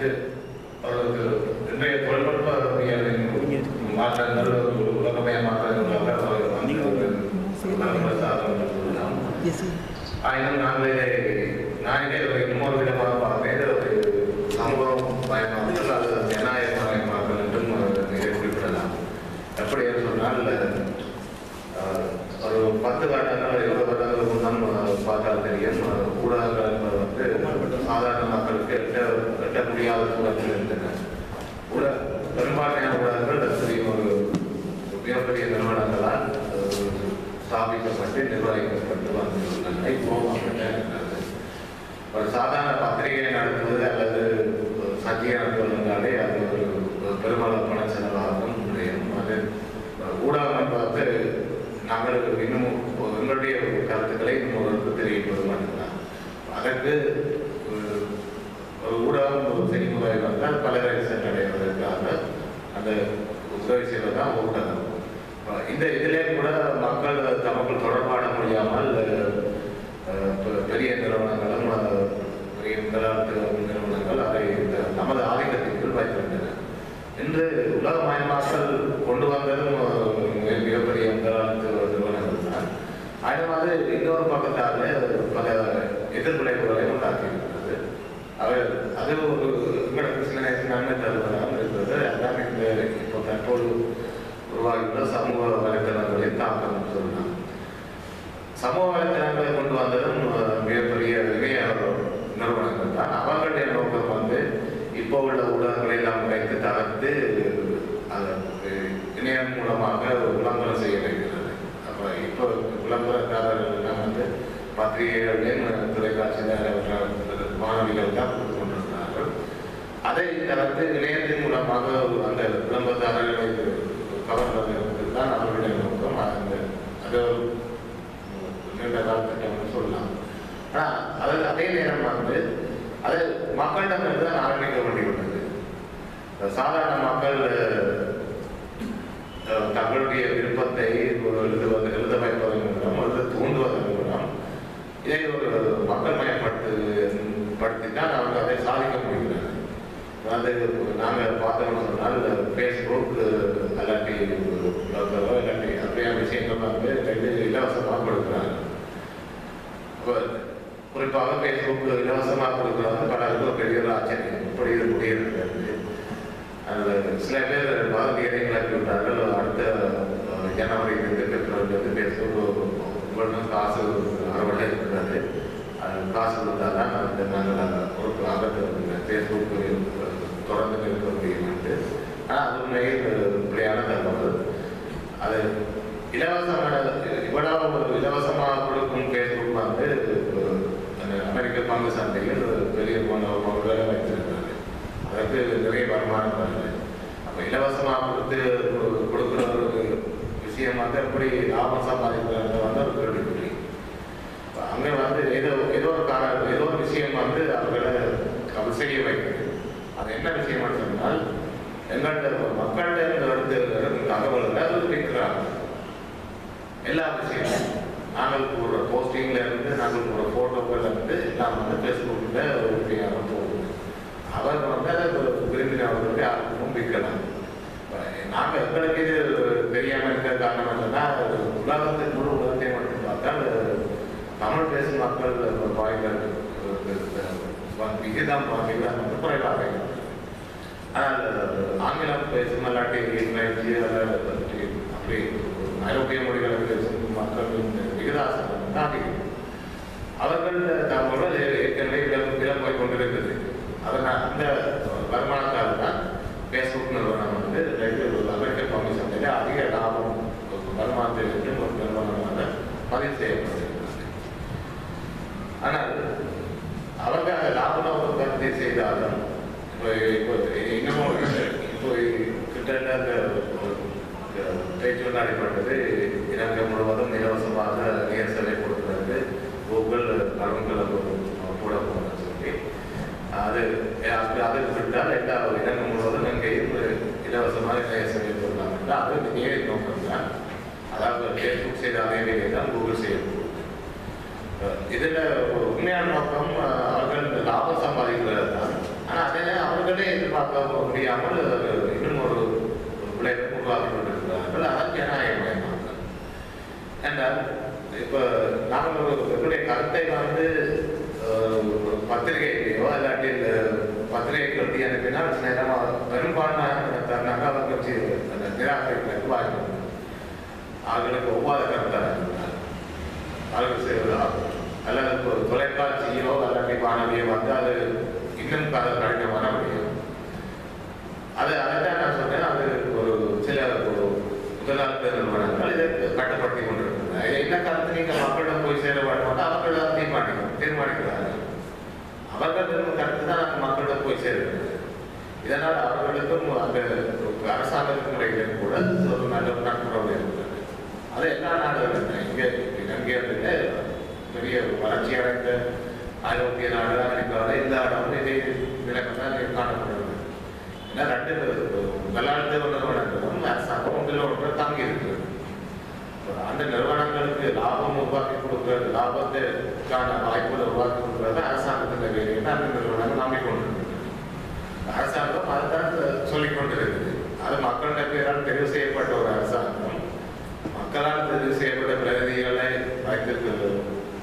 அவர்களுக்கு இன்றைய தொழில்நுட்பவியலின் மாற்றங்கள் ஒரு உலகமய மாற்றங்களாக ஆயினும் நாங்கள் இதை நான் இதை ஒரு இன்னொரு விதமாக பார்க்கிறேன் இது ஒரு சமூகம் மயமாக்கல் அல்லது ஜனநாயக மயமாக்கல் என்றும் இதை குறிப்பிடலாம் எப்படி என்று சொன்னால் அஹ், ஒரு பத்து வருடங்கள் இருபது வருடங்களுக்கு முன்னம் அஹ், பார்த்தால் தெரியும் அஹ், ஊடகங்கள் என்பது வந்து சாதாரண மக்களுக்கு எட்ட எட்ட முடியாத சூழலில் இருந்தன. ஊட பெரும்பான்மையான ஊடகங்கள் சரி ஒரு மிகப்பெரிய நிறுவனங்களால் ஸ்தாபிக்கப்பட்டு நிர்வகிக்கப்பட்டு வந்துள்ளன இப்போ ஒரு சாதாரண பத்திரிகை நடத்துவது அல்லது ஒரு சத்தியை நடத்துவதனாலே அது ஒரு பெருமளவு பண செலவாகும் முடியும். அது ஊடகம் என்பது நாங்கள் இன்னும் எங்களுடைய கருத்துக்களை இன்னும் ஒரு தெரிவிப்பது மட்டும்தான். அதற்கு ஒரு- ஒரு ஊடகம் ஒரு செய்முறை வந்தால் பலரை சென்றடைவதற்காக அந்த உதவி செய்வது தான் ஊட்டம் இந்த இதிலே கூட மக்கள் தமக்குள் தொடர்பாட முடியாமல் பெ- பெரிய நிறுவனங்களும் அஹ், பெரிய முதலாளித்து நிறுவனங்கள் அதை த- நமது ஆதிக்கத்திற்குள் வைத்திருந்தன இன்று உலகமயமாக்கல் கொண்டு வந்ததும் அஹ், மிக- மிகப்பெரிய முதலாளித்துவ நிறுவனங்கள் தான் ஆயினும் அது இன்னொரு பக்கத்தாலே பல எதிர்விளைவுகளை உண்டாக்கியிருக்கிறது அது அது ஒரு உங்களுக்கு சில நேரத்தில் நன்மை தருவதாக இருக்கிறது அதான் இந்த இப்போ தற்போது உருவாகியுள்ள சமூக வலைத்தளங்களின் தாக்கம் சொல்லலாம் சமூக வலைத்தளங்களை கொண்டு வந்ததும் அஹ், மிகப்பெரிய இணைய நிறுவனங்கள் தான் அவர்களுடைய நோக்கம் வந்து இப்போ உள்ள ஊடகங்களை எல்லாம் வைத்து தகர்த்து அதை இணையம் மூலமாக விளம்பரம் செய்ய வைக்கிறது அப்போ இப்போ விளம்பரக்காரர்கள் எல்லாம் வந்து பத்திரிகைகளையும் தொலைக்காட்சியில் மாணவிகள் தான் கொடுத்து கொண்டிருந்தார்கள். அதை தவிர்த்து இணையத்தின் மூலமாக அந்த விளம்பரத்தாரர்களை கவர்வதற்கு தான் அவருடைய நோக்கம். அந்த அது ஒரு நீண்ட கால திட்டம்னு சொல்லலாம் ஆனால் அது அதே நேரம் வந்து அது மக்களிடமிருந்து தான் ஆரம்பிக்க வேண்டியுள்ளது சாதாரண மக்கள் அஹ், தங்களுடைய விருப்பத்தை ஒரு எழுதுவது எழுத வைப்பதன் மூலம் எழுத தூண்டுவதன் மூலம் இதை ஒரு மக்கள் மயப்படுத்து படுத்தித்தான் அவங்க அதை சாதிக்க முடிகிறது அது நாங்கள் பார்த்தோம்னு ஃபேஸ்புக் அல்லாட்டி ப்ளக்கரோ இல்லாட்டி அப்படியான விஷயங்கள் வந்து ரெண்டு இலவசமாக கொடுக்குறாங்க. இப்போ குறிப்பாக ஃபேஸ்புக் இலவசமாக கொடுக்குறது பலருக்கு பெரிய ஒரு ஆச்சரியம். இப்படி இது முடிகிறது அது சில பேர் பாதிப்பு கிளப்பி விட்டார்கள். அடுத்த அஹ், ஜனவரியிலிருந்து வந்து ஃபேஸ்புக் உங்களிடம் காசு அறுவடை இருக்கிறது. அது காசு கொடுத்தா தான் அந்த நாங்கள் ஒரு ஃபேஸ்புக் தொடர்ந்து நிற்க முடியும்ட்டு ஆனால் அது உண்மையில் பிள்ளையான தகவல் அது இலவசமான இவ்வளவு ஒரு இலவசமாக கொடுக்கும் ஃபேஸ்புக் வந்து அந்த அமெரிக்க பங்கு சந்தையில் பெரிய பங்குகளை வைத்திருக்கிறது அதற்கு நிறைய வருமானம் வருது. அப்போ இலவசமாக கொடுத்து கொடுக்குற ஒரு விஷயம் வந்து எப்படி லாபம் சம்பாதிக்கிறது வந்து ஒரு கேள்விக்குறி. அங்கே வந்து ஏதோ ஏதோ ஒரு காரணம் ஏதோ ஒரு விஷயம் வந்து அவர்களை அவர் செய்ய வைக்கிறது அது என்ன விஷயம் சொன்னால் எங்கள்கிட்ட மக்கள்கிட்ட இருந்து எடுத்து எடுக்கும் தகவல்களை அது விற்கிறாங்க. எல்லா விஷயமும். நாங்கள் போடுற போஸ்டிங்ல இருந்து நாங்கள் போடுற போட்டோக்கள்ல இருந்து எல்லாம் வந்து ஃபேஸ்புக்கில் ஒரு விஷயம் போகுது அவர் வந்து அதை விரும்பினவர்களுக்கு யாருக்கும் விற்கலாம் நாங்கள் எங்களுக்கு இது தெரியாமல் இருக்கிற காரணம் என்னன்னா உலகத்தின் முழு உலகத்தை மட்டும் பார்த்தால் தமிழ் பேசும் மக்கள் வாய்ப்பு விகிதம் விகிதம் வந்து குறைவாக ஆனால் ஆங்கிலம் பேசும் இல்லாட்டி இங்கிலீஷ் அல்லது அப்படி ஐரோப்பிய மொழிகளை பேசும் மக்களின் விகிதாசனம் தான் அதிகம் அவர்கள் தகவல் ஏற்கனவே இடம் இடம் போய் கொண்டிருக்கிறது அதனால் அந்த வருமானத்தால் தான் ஃபேஸ்புக் நிறுவனம் வந்து ரெண்டு அமெரிக்க பங்கு சந்தையில் அதிக லாபம் வருமானத்தை விட்டு ஒரு நிறுவனமாக பதிவு செய்யப்பட்டிருக்கிறது ஆனால் அவர்கள் அந்த லாப நோக்கம் கருத்தை செய்தாலும் இப்போ இப்போ கிட்டத்தட்ட அந்த பேச்சு நடைபெற்றது இலங்கை முழுவதும் இலவசமாக நேர் சேவை கொடுக்கிறது கூகுள் கருங்கல் போட போகணும்னு சொல்லி அது அது விட்டால் எல்லா இலங்கை முழுவதும் எங்கேயும் இலவசமாக நேர் சேவை கொடுக்கலாம் அது நேர் நோக்கம் தான் அதாவது ஃபேஸ்புக் செய்த அதே வேலையை தான் கூகுள் செய்யும் இதில் உண்மையான நோக்கம் அவர்கள் லாபம் சம்பாதிக்கிறது தான். ஆனால் அதே அவர்களே எதிர்பார்க்க முடியாமல் ஒரு கொண்டிருக்கிறார்கள் அதான் ஜனநாயகமயமாக்கல் என்றால் இப்போ நாங்கள் ஒரு எங்களுடைய கருத்தை வந்து அஹ், பத்திரிகையிலேயோ இல்லாட்டி பத்திரிகை கட்டி அனுப்பினால் நேரமாக பெரும்பான்மையான பெரும்பான்மை அவர் கட்சி சி- அந்த நிராகரிப்புக்கு வாய்ப்பு அவர்களுக்கு ஒவ்வாத கருத்தாக இருந்தார் அவர்கள் செய்வதாகும் அல்லது ஒரு தொலைக்காட்சியோ அல்லது வானொலியோ வந்து அது இன்னும் கதை கடினமான முடியும் அது அதைத்தான் நான் சில ஒரு முதலாளித்த நிறுவனங்கள் இதை கட்டுப்படுத்தி கொண்டிருக்கிறது என்ன கருத்து நீங்கள் மக்களிடம் போய் சேர வேண்டும் அவர்கள் தான் தீர்மானிக்கும் தீர்மானிக்கிறார்கள் அவர்கள் விரும்பும் கருத்து தான் நம்ம மக்களிடம் போய் சேருகிறது. இதனால் அவர்களுக்கும் அந்த அரசாங்கத்தின் இடையிலும் கூட ஒரு நல்ல ஒரு நட்புறவு இருக்கிறது அது எல்லா நாடுகளும் இங்கே இலங்கையில பெரிய வளர்ச்சி அடைந்த ஐரோப்பிய நாடு அமெரிக்காவில் எல்லா இடமும் இதே நிலைமை தான் காணப்படுகிறது. ஏன்னா ரெண்டு முதலாளித்த நிறுவனங்களும் அரசாங்கம் ஒன்றில் ஒன்று தாங்கி இருக்கிறது. அந்த நிறுவனங்களுக்கு லாபம் உருவாக்கி கொடுக்கிறது லாபத்துக்கான வாய்ப்புகளை உருவாக்கி கொடுக்கறது அரசாங்கத்தின் வேலையை அந்த நிறுவனங்கள் நம்பிக்கொண்டிருக்கிறது அரசாங்கம் அதுதான் சொல்லிக் கொண்டிருக்குது அது மக்களுடைய பேரால் தெரிவு செய்யப்பட்ட ஒரு அரசாங்கம். மக்களால் தெரிவு செய்யப்பட்ட பிரதிநிதிகளை வைத்திருக்கிறது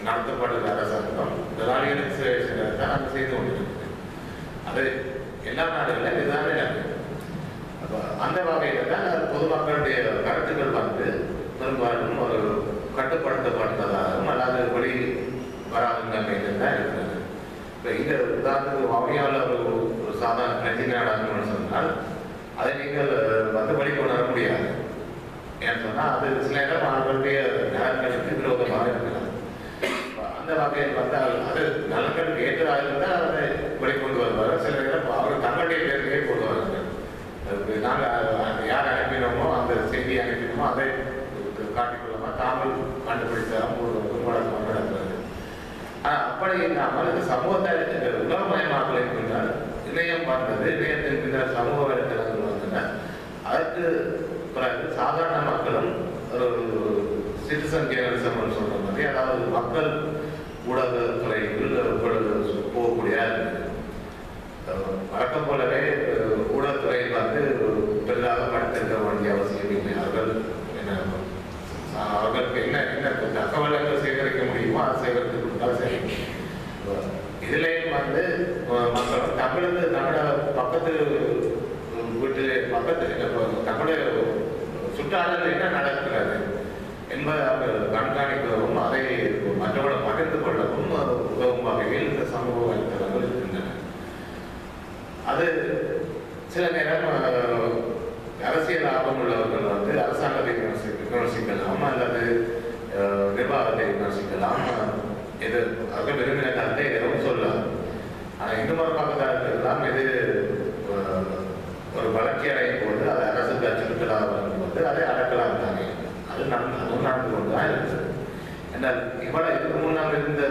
நடத்தப்படுகிற அரசாங்கம். முதலாளிகளுக்கு சேவை தான் அது செய்து கொண்டிருக்கிறது. அது எல்லா நாடுகளிலும் இதுதான் நிலைமை. அந்த வகையில தான் பொதுமக்களுடைய கருத்துக்கள் வந்து பெரும்பாலும் ஒரு கட்டுப்படுத்தப்பட்டதாகவும் அல்லாத வெளி வராத நிலைமையில தான் இருக்கிறது. இப்போ இந்த உதாரணத்துக்கு வகையால் ஒரு ஒரு சாதாரண பிரச்சனை நாடாகணும்னு சொன்னால் அதை நீங்கள் வந்து வெளிக்கொணர முடியாது. ஏன்னு சொன்னால் அது சில நேரம் அவர்களுடைய நலன்களுக்கு விரோதமாக இருக்கிறது அந்த வகையில் வந்து அது- நலன்களுக்கு ஏற்றதாக இருந்தால் அதை வெளிக்கொண்டு வருவார் சில நேரம் அவர் தங்களுடைய பேருக்கே கொண்டு வருவார்கள் அதுக்கு நாங்கள் யார் அனுப்பினோமோ அந்த செய்தி அனுப்பினோமோ அதை காட்டிக்கொள்ளாமல் தாங்கள் கண்டுபிடித்தாலும் ஒரு வழக்கம் நடக்கிறது. ஆனா அப்படி இல்லாமல் இந்த சமூகத்தை இந்த உலகமயமாக்கல் என்கின்றால் இணையம் வந்தது இணையத்தின் பின்னர் சமூக வலைத்தளங்கள் வந்தன அதற்கு பிறகு சாதாரண மக்களும் ஒரு சிட்டிசன் ஜேர்னலிசம் சொல்ற மாதிரி அதாவது மக்கள் ஊடகத்துறையில் போகக்கூடிய வழக்கம் போலவே ஊடகத்துறையில் வந்து பெரிதாக படித்திருக்க வேண்டிய அவசியம் இல்லை அவர்கள் என்ன அவர்களுக்கு என்ன என்ன தகவல்கள் சேகரிக்க முடியுமோ அதை சேகரித்து கொடுத்தால் சரி. இதுலேயும் வந்து மக்கள் தமிழுக்கு தமிழ பக்கத்து வீட்டில் பக்கத்து தமிழ தமிழ் சுற்றாடல் என்ன நடக்கிறது என்பதை அவர்கள் கண்காணிக்கவும் அதை மற்றவர்களை பகிர்ந்து கொள்ளவும் உதவும் வகையில் இந்த சமூக வலைத்தளங்கள் இருக்கின்றன. அது சில நேரம் அஹ், அரசியல் ஆர்வம் உள்ளவர்கள் வந்து அரசாங்கத்தை விமர்சி- விமர்சிக்கலாம் அல்லது அஹ், விமர்சிக்கலாம் இது அவர்கள் விரும்பின கருத்தை எதுவும் சொல்லலாம் ஆனால் இன்னும் ஒரு பக்கத்தார்கள் எல்லாம் இது ஒரு வளர்ச்சி அடையும் போது அதை அரசுக்கு அச்சுறுத்தலாக வரும்போது அதை அடக்கலாம் தானே அது நடந்து அதுவும் நடந்து கொண்டு தான் இருக்குது. என்றால் இவ்வளவு இதுக்கு முன்னால் இருந்த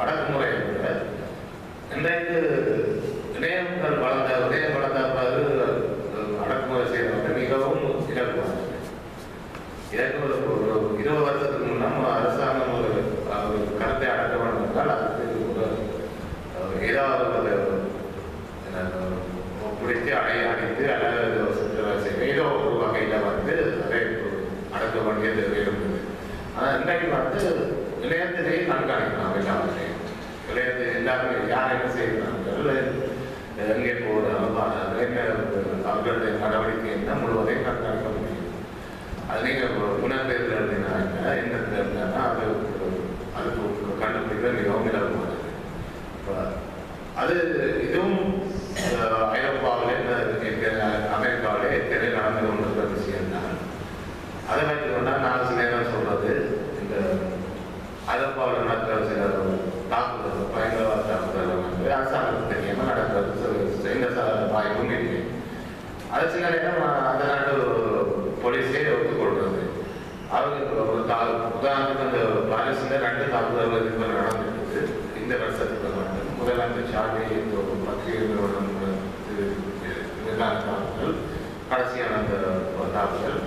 அடக்குமுறை கூட விட இன்றைக்கு இணையங்கள் வளர்ந்த இணையம் வளர்ந்த பிறகு அடக்குமுறை செய்யறவங்க மிகவும் இலகுவானது இதற்கு ஒரு ஒரு இருபது வருஷத்துக்கு முன்னால் அரசாங்கம் ஒரு அஹ், ஒரு கருத்தை அடக்க வேண்டும் என்றால் அதுக்கு ஒரு அஹ், ஏதாவது ஒரு என்ன, பிடித்து அடைய அடித்து அல்லது சித்திரவதை செய்ய ஏதோ ஒரு வகையில் வந்து அதை அடக்க வேண்டியது இருந்தது ஆனால் இன்றைக்கு வந்து இளையத்திலேயே கண்காணிக்கலாம் எல்லாவற்றையும் விளையாட்டு எல்லாமே யார் என்ன செய்கிறார்கள் எங்கே போகிறாங்க என்ன அவர்களுடைய நடவடிக்கை என்ன முழுவதையும் கண்காணிக்க முடியும் அது நீங்கள் புனர்பெயர்ந்து எழுதினா என்ன என்ன தெரிஞ்சானா அது அதுக்கு கண்டுபிடிக்க மிகவும் இலகுமானது இப்ப அது இதுவும் அஹ், ஐரோப்பாவில் என்ன இருக்கிற அமெரிக்காவிலே எத்தனை நடந்து கொண்டிருக்கிற விஷயம் தான் அதை வைத்து கொண்டால் நான் சில நேரம் சொல்றது இந்த ஐரோப்பாவில் நடக்கிற சில தாக்குதல் பயங்கரவாத தாக்குதல் வந்து அரசாங்கத்துக்கு தெரியாமல் நடக்கிறது சில- எந்த ச- வாய்ப்பும் இல்லை அது சில நேரம் அந்த நாட்டு போலீஸே ஒத்துக்கொள்றது அவங்க ஒரு தா உதாரணத்துக்கு அந்த பாரிஸில் ரெண்டு தாக்குதல்கள் இதுவரை நடந்துருக்கு இந்த வருஷத்துக்கு மட்டும் முதல்ல அந்த சார்லி ஒரு பத்திரிகை நிறுவனம் இது இதுதான் தாக்குதல் கடைசியான அந்த தாக்குதல்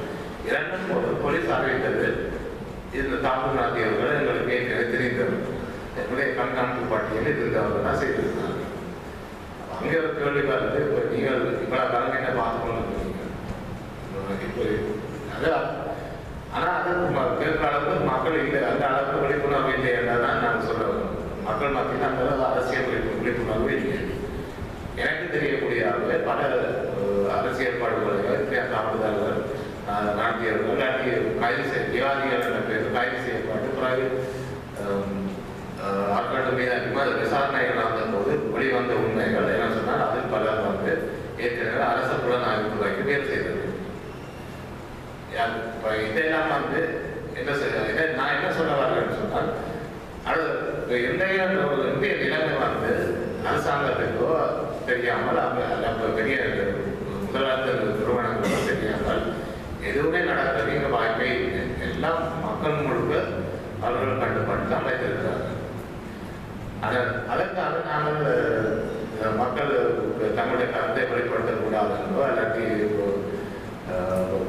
இரண்டும் ஒரு போலீஸ் அறிவித்தது நடத்தியவர்கள் எங்களுக்கு ஏற்கனவே தெரிந்தவர் என்னுடைய கண்காணிப்பு பட்டியலில் இருந்தவர்கள் தான் செய்திருந்தாங்க அங்கே ஒரு கேள்வி வருது இப்போ நீங்கள் இவ்வளோ காலம் என்ன பார்த்து இப்போ அதான் ஆனால் அது கேட்குற அளவுக்கு மக்கள் இல்லை. அந்த அளவுக்கு விழிப்புணர்வு இல்லை என்றதான் நான் சொல்ல மக்கள் மத்தியில் அந்த அளவு அரசியல் விழிப்புணர்வு இல்லை. எனக்கு தெரியக்கூடிய அளவு பல அரசியல் படுகொலைகள் வித்தியாச தாக்குதல்கள் அஹ், நடத்தியவர்கள் இல்லாட்டி கைது செய்ய விவாதிகள் என்ற பேர் கைது செய்யப்பட்டு பிறகு அஹ், மீது விம- விசாரணைகள் நடந்த போது வெளிவந்த உண்மைகள் என்ன சொன்னால் அதில் பலர் வந்து ஏற்கனவே அரச புலனாய்வு துறைக்கு வேறு செய்தது. யா- இதெல்லாம் வந்து என்ன செய்ய நான் என்ன சொல்ல வரேன்னு சொன்னால் அது இன்றைய ஒரு இந்திய நிலைமை வந்து அரசாங்கத்துக்கோ தெரியாமல் அவங்க அப்ப பெரிய முதலாளித்த நிறுவனங்களோ தெரியாமல் எதுவுமே நடக்கிறதுக்கு வாய்ப்பே இல்லை எல்லாம் மக்கள் முழுக்க அவர்கள் கட்டுப்பாட்டு தான் வைத்திருக்கிறார்கள் ஆனால் அதற்காக மக்கள் தங்களுடைய கருத்தை வெளிப்படுத்தக்கூடாது என்றோ இல்லாட்டி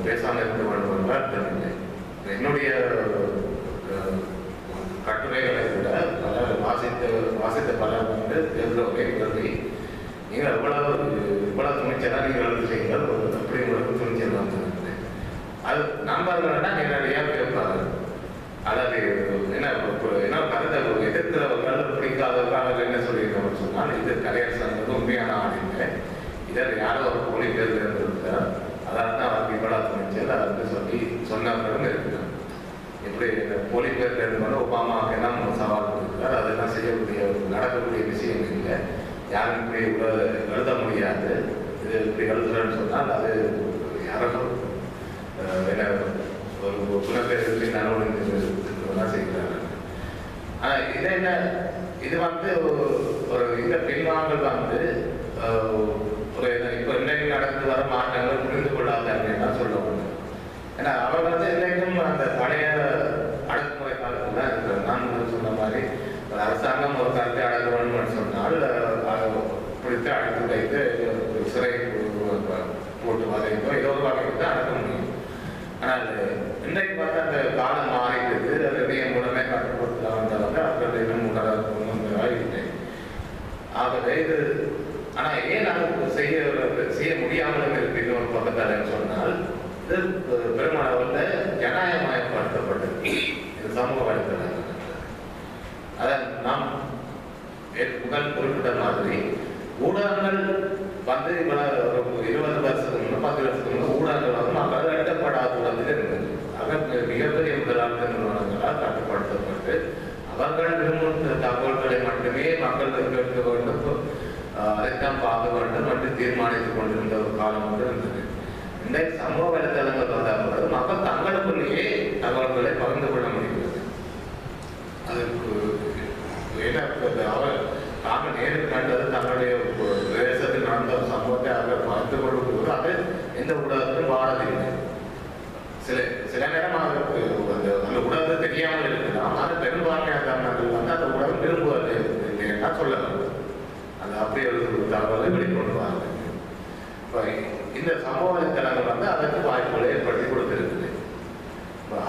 பேசாமல் இருக்க வேண்டும் என்றோ அர்த்தமில்லை என்னுடைய கட்டுரைகளை விட பல வாசித்த வாசித்த பலர் வந்து எவ்வளவு கேள்வி நீங்கள் எவ்வளவு இவ்வளவு துணிச்சலாக நீங்கள் எழுதுறீங்கள் அப்படி உங்களுக்கு துணிச்சல் வந்திருக்குது அது நம்பர்கள்னா நீங்கள் கேட்பாங்க அதாவது என்ன இப்போ என்ன கருத்தை எதிர்க்கிறவர்கள் பிடிக்காதவர்கள் என்ன சொல்லியிருக்காங்க சொன்னால் இது கலையரசன் உண்மையான ஆள் இல்லை இதில் யாரோ ஒரு போலி பேர் இருந்திருக்கார் அதாவது தான் அவருக்கு இவ்வளவு துணிச்சல் அதை வந்து சொல்லி சொன்னவர்களும் இருக்கிறார் இப்படி இந்த போலி பேர் இருந்தவங்க ஒபாமாவுக்கு எல்லாம் சவால் கொடுக்கிறார் அதெல்லாம் செய்யக்கூடிய நடக்கக்கூடிய விஷயம் இல்லை யாரும் இப்படி உள்ள எழுத முடியாது. இது இப்படி எழுதுறேன்னு சொன்னால் அது யாரும் என்ன ஒரு புலப்பெயர்ச்சி நலவழிதான் செய்கிறார்கள். ஆனால் இது என்ன இது வந்து ஒரு- இந்த பின்வாங்கல் வந்து ஒரு இப்போ இன்னைக்கு நடந்து வர மாற்றங்கள் புரிந்து கொள்ளாது அப்படின்னு தான் சொல்ல முடியும். ஏன்னா அவர் வந்து இன்னைக்கும் அந்த பழைய அடக்குமுறை காலத்தில் தான் இருக்கிறார். நான் சொன்ன மாதிரி ஒரு அரசாங்கம் ஒரு கருத்தை அடக்க வேண்டும்னு சொன்னால் கொடுத்து அதை அடைத்து வைத்து ஒரு சிறை போட்டு வதைக்கோ ஏதோ ஒரு வகையில் தான் அடக்க முடியும் ஆனால் இன்றைக்கு பார்த்தா அந்த காலம் மாறிடுது அது என் மூலமே கட்டுப்படுத்தலாம் வந்தவங்க அவர்கள் இன்னும் உணர இல்லை ஆகவே இது ஆனால் ஏன் அது செய்ய செய்ய முடியாமல் இருக்கு இன்னொரு பக்கத்தாலன்னு சொன்னால் இது பெருமளவில் ஜனநாயகமயப்படுத்தப்பட்டது இது சமூக வலைத்தளங்கள் அதான் நாம் ஏற்க- முதல் குறிப்பிட்ட மாதிரி ஊடகங்கள் வந்து இருபது வருஷத்துக்கு பத்து வருஷத்துக்கு ஊடகங்கள் வந்து மக்கள் எட்டப்படாத தூரத்தில் இருந்தது அக மிகப்பெரிய முதலாளித்த நிறுவனங்களால் கட்டுப்படுத்தப்பட்டு அவர்கள் விரும்பும் தகவல்களை மட்டுமே மக்கள் கேட்க வேண்டும் அதைத்தான் பார்க்க வேண்டும் என்று தீர்மானித்துக் கொண்டிருந்த ஒரு காலம் வந்து இருந்தது இன்றைக்கு சமூக வலைத்தளங்கள் வந்தால் மக்கள் தங்களுக்குள்ளேயே தகவல்களை பகிர்ந்து கொள்ள முடிகிறது அதுக்கு என்ன அவர் தாங்கள் நேரில் கண்டது தங்களுடைய தேசத்தில் நடந்த ஒரு சம்பவத்தை அவர் பகிர்ந்து கொள்ளும் போது அது எந்த ஊடகத்திலும் வாழவில்லை சில சில நேரம் அந்த அந்த ஊடகத்தை தெரியாமல் இருக்கலாம் ஆனால் பெரும்பான்மையான காரணங்கள் வந்து அந்த ஊடகம் விரும்புவது இல்லைன்னா சொல்லலாம். அந்த அப்படியே ஒரு தகவலை வெளிக்கொண்டு வாங்க இந்த சமூக வந்து அதற்கு வாய்ப்புகளை ஏற்படுத்தி கொடுத்துருக்குது.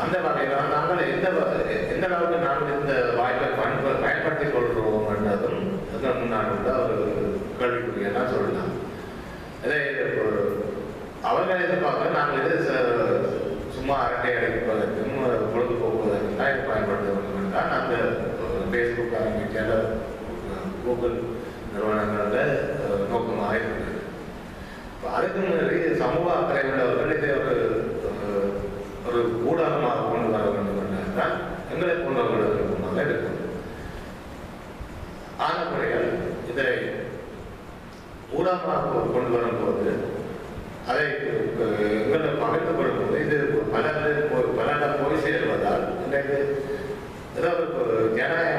அந்த வகையில நாங்கள் எந்த வ- எந்த அளவுக்கு நாங்கள் இந்த வாய்ப்பை பயன்ப- பயன்படுத்தி கொள்கிறோம் என்றதும் அதற்கு முன்னாடி உள்ள ஒரு கேள்விக்குரியதான் சொல்லலாம். இதே இப்போ அவர்கள் எதிர்பார்க்க நாங்கள் இது ச- சும்மா அரட்டை அடிப்பதற்கும் பொழுதுபோக்குவதற்கும் தான் இது பயன்படுத்த வேண்டும் தான் அந்த ஃபேஸ்புக் ஆரம்பிக்காத கூகுள் நிறுவனங்களில் நோக்கமாக இருக்கிறது அதுக்கு முன்னாடி சமூக அக்கறை உள்ளவர்கள் இதை ஒரு ஒரு ஊடகமாக கொண்டு வர வேண்டும் என்றால் எங்களை போன்றவர்கள் விருப்பமாக இருக்கும் ஆனப்படைகள் இதை ஊடகமாக கொண்டு வரும்போது அதை அஹ், எங்களை பகிர்ந்து கொள்ளும்போது இது பல பலரிடம் போய் சேருவதால் இன்றைக்கு ஏதாவது ஒரு ஜனநாயகமயப்படுத்தலாம்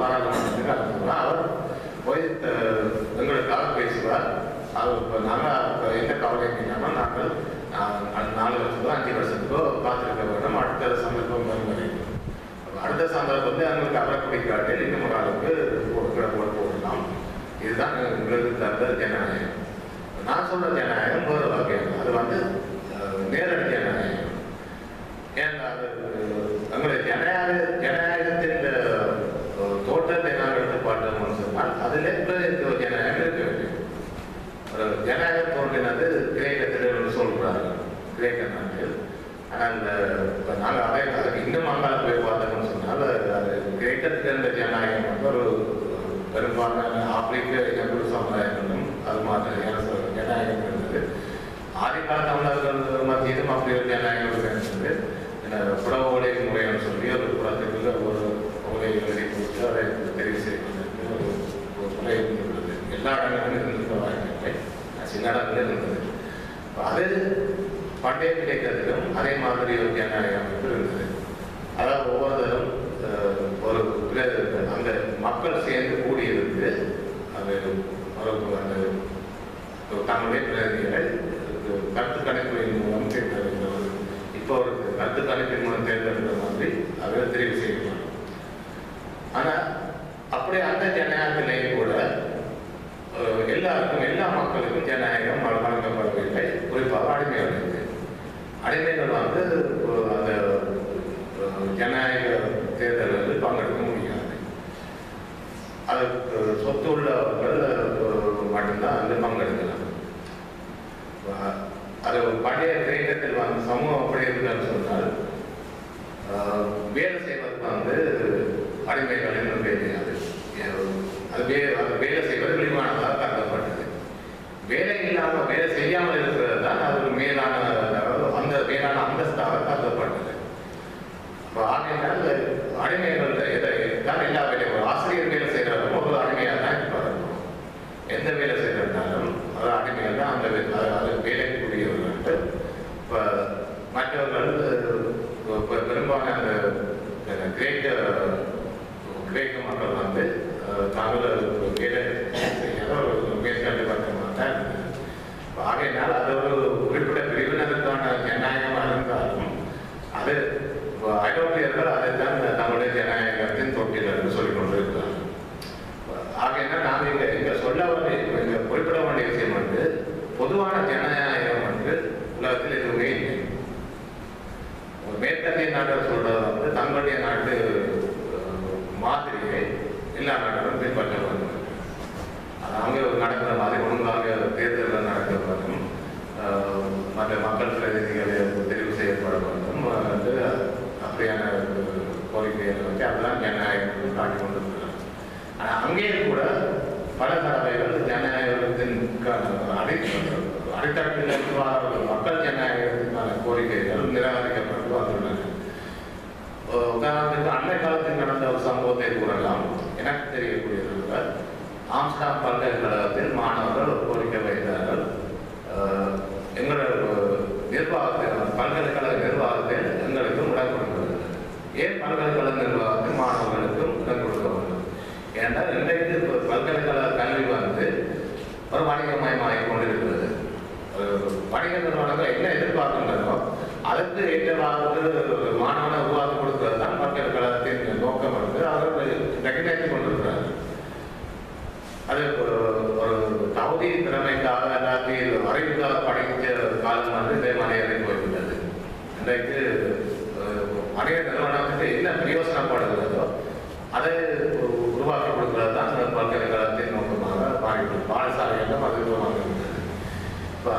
பாராளுமன்றத்தில் அனுப்புனா அவர் போய் எங்களுக்காக பேசுவார். அவர் இப்போ நாங்கள் எந்த கவலை இல்லாமல் நாங்கள் நாலு வருஷத்துக்கோ அஞ்சு வருஷத்துக்கோ காத்திருக்க வேண்டும். அடுத்த சந்தர்ப்பம் வரும் வரைக்கும் அடுத்த சந்தர்ப்பத்தில் எங்களுக்கு அவரை காட்டில் இன்னும் ஒரு அளவுக்கு கொடுக்கிற போட்டு போடலாம் இதுதான் எங்களுக்கு தந்த ஜனநாயகம். நான் சொல்கிற ஜனநாயகம் வேறு வகையான அது வந்து கிரேக்க நாட்டில் ஆனால் இப்போ நாங்கள் அதை அதுக்கு இன்னும் அங்கால போய் பார்த்தோம்னு சொன்னால் அது கிரேக்கத்தில் இருந்த ஜனநாயகம் வந்து ஒரு பெரும்பாலான ஆப்பிரிக்க இனக்குழு சமுதாயங்களும் அது மாதிரியான ஜனநாயகம் இருந்தது ஆதிக்கால தமிழர்கள் மத்தியிலும் அப்படி ஒரு ஜனநாயகம் இருந்தது. இந்த புற ஓலை முறைன்னு சொல்லி ஒரு புறத்துக்குள்ள ஒரு ஓலை எழுதி கொடுத்து அதை தெரிவு செய்வதற்கு ஒரு முறை இருந்துள்ளது எல்லா இடங்களிலும் இருந்திருக்க வாய்ப்பில்லை சில இடங்களில் இருந்தது. அது பண்டைய கிடைக்கிறதுக்கும் அதே மாதிரி ஒரு ஜனநாயக அமைப்பு இருந்தது அதாவது ஒவ்வொருத்தரும் ஒரு அந்த மக்கள் சேர்ந்து கூடியிருந்து அது ஒரு அந்த ஒரு தங்களுடைய பிரதிநிதிகளை கருத்து கணிப்பின் மூலம் தேர்ந்தெடுக்கிறது இப்போ ஒரு கருத்து கணிப்பின் மூலம் தேர்ந்தெடுக்கிற மாதிரி அதை தெரிவு செய்யலாம் ஆனா அப்படி அந்த ஜனநாயகத்திலேயும் கூட எல்லாருக்கும் எல்லா மக்களுக்கும் ஜனநாயகம் வழ- அடிமைகள் வந்து அந்த ஜனநாயக தேர்தலில் வந்து பங்கெடுக்க முடியாது. அதுக்கு சொத்து உள்ளவர்கள் மட்டும்தான் வந்து பங்கெடுக்கலாம். அது பழைய கிரேக்கத்தில் வந்து சமூகம் அப்படி இருக்குன்னு சொன்னால் வேலை செய்வதற்கு வந்து அடிமைகள் என்று தெரியாது அது வே அது வேலை செய்வது விரிவானதாக கருதப்பட்டது. வேலை இல்லாமல் வேலை செய்யாமல் இருக்கிறது தான் அது ஒரு மேலான அதாவது அந்த மேலான அந்தஸ்தாக கருதப்பட்டது இப்போ ஆகையினால் அடிமைகள் எதை தான் எல்லா வேலையும் ஒரு ஆசிரியர் வேலை செய்கிறாலும் ஒரு அடிமையாக தான் இருப்பார் எந்த வேலை செய்கிறதுனாலும் அது அடிமையாக தான் அந்த வே- அது- அது வேலைக்குரியவர்கள் இப்போ மற்றவர்கள் இப்போ பெரும்பாலான அந்த அந்த கிரேக்க கிரேக்க மக்கள் வந்து அஹ், தாங்கள் வேலை செய்யாத ஒரு மேற்கட்டு பக்கமாக தான் இருந்தது. இப்ப ஆகையினால் அது ஒரு குறிப்பிட்ட பிரிவினருக்கான ஜனநாயகமாக இருந்தாலும் அது இப்போ ஐரோப்பியர்கள் அதை தான் தங்களுடைய ஜனநாயகத்தின் தொட்டில் என்று சொல்லிக் கொண்டிருக்கிறார்கள் ஆகையினால் நாம் இங்க இங்க சொல்ல வேண்டிய இங்க குறிப்பிட வேண்டிய விஷயம் வந்து பொதுவான ஜனநாயகம் வந்து உலகத்தில் எதுவுமே இல்லை ஒரு மேற்கத்திய நாடுகள் சொல்றது வந்து தங்களுடைய நாட்டு அஹ், மாதிரியை எல்லா நாடுகளும் பின்பற்ற வேண்டும் அது அங்கே நடக்கிற மாதிரி ஒழுங்காக தேர்தல்கள் நடக்க வேண்டும் அஹ், மற்ற மக்கள் பிரதிநிதிகளை தெரிவு செய்யப்பட வேண்டும் அஹ், வந்து அப்படியான கோரிக்கைகளை வச்சு அதுதான் ஜனநாயகம் காட்டி கொண்டிருக்கிறார் ஆனால் அங்கே கூட பல தடவைகள் ஜனநாயகத்திற்கான அடி அடித்தட்டில் இருந்து வர மக்கள் ஜனநாயகத்திற்கான கோரிக்கைகள் நிராகரிக்கப்பட்டு வந்துள்ளன அஹ் உதாரணத்துக்கு அன்னை காலத்தில் நடந்த ஒரு சம்பவத்தை கூறலாம் எனக்கு தெரியக்கூடியது ஆம்ஸ்டாம் பல்கலைக்கழகத்தில் மாணவர்கள் ஒரு கோரிக்கை வைத்தார்கள் அஹ் எங்களோட நிர்வாகத்தில் பல்கலைக்கழக நிர்வாகத்தில் எங்களுக்கு இடம் கொடுக்கிறது ஏன் பல்கலைக்கழக நிர்வாகத்தில் மாணவர்களுக்கும் இடம் கொடுக்க வேண்டும் ஏனென்றால் இன்றைக்கு இப்ப பல்கலைக்கழக கல்வி வந்து ஒரு வணிகமயமாகி கொண்டிருக்கிறது ஒரு வணிக நிறுவனங்கள் என்ன எதிர்பார்க்கின்றனோ அதற்கு ஏற்றவாறு மாணவனை உருவாக்கி கொடுக்கிறது தான் பல்கலைக்கழகத்தின் நோக்கம் என்று அவர்கள் ரெகனைஸ் கொண்டிருக்கிறார்கள் அது ஒரு ஒரு தகுதி திறமைக்காக எல்லாத்தையும் அறிவுக்காக படித்த காலம் வந்து இதே மனையறை போய்விட்டது. இன்றைக்கு அஹ், மனித நிறுவனத்துக்கு என்ன பிரயோசனப்படுகிறதோ அதை உருவாக்கி கொடுக்கிறது தான் பல்கலைக்கழகத்தின் நோக்கமாக மாறிவிடும் பாடசாலைகளும் அது உருவாக்கி இருக்கிறது இப்போ